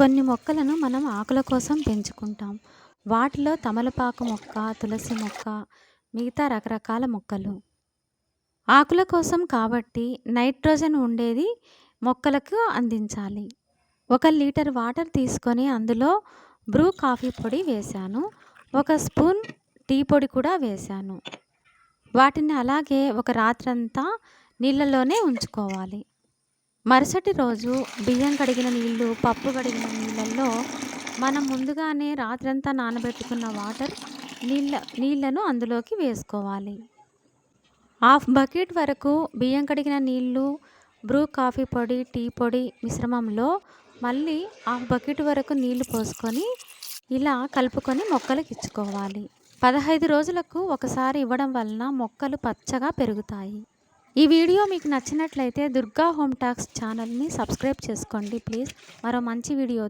కొన్ని మొక్కలను మనం ఆకుల కోసం పెంచుకుంటాం. వాటిలో తమలపాకు మొక్క, తులసి మొక్క, మిగతా రకరకాల మొక్కలు. ఆకుల కోసం కాబట్టి నైట్రోజన్ ఉండేది మొక్కలకు అందించాలి. ఒక లీటర్ వాటర్ తీసుకొని అందులో బ్రూ కాఫీ పొడి వేశాను. ఒక స్పూన్ టీ పొడి కూడా వేశాను. వాటిని అలాగే ఒక రాత్రంతా నీళ్ళలోనే ఉంచుకోవాలి. మరుసటి రోజు బియ్యం కడిగిన నీళ్ళు, పప్పు కడిగిన నీళ్ళల్లో మనం ముందుగానే రాత్రంతా నానబెట్టుకున్న వాటర్ నీళ్ళ నీళ్ళను అందులోకి వేసుకోవాలి. హాఫ్ బకెట్ వరకు బియ్యం కడిగిన నీళ్ళు, బ్రూ కాఫీ పొడి, టీ పొడి మిశ్రమంలో మళ్ళీ హాఫ్ బకెట్ వరకు నీళ్ళు పోసుకొని ఇలా కలుపుకొని మొక్కలకిచ్చుకోవాలి. 15 రోజులకు ఒకసారి ఇవ్వడం వలన మొక్కలు పచ్చగా పెరుగుతాయి. ఈ వీడియో మీకు నచ్చినట్లయితే దుర్గా హోమ్ టాక్స్ ఛానల్‌ని సబ్స్క్రైబ్ చేసుకోండి ప్లీజ్. మరో మంచి వీడియో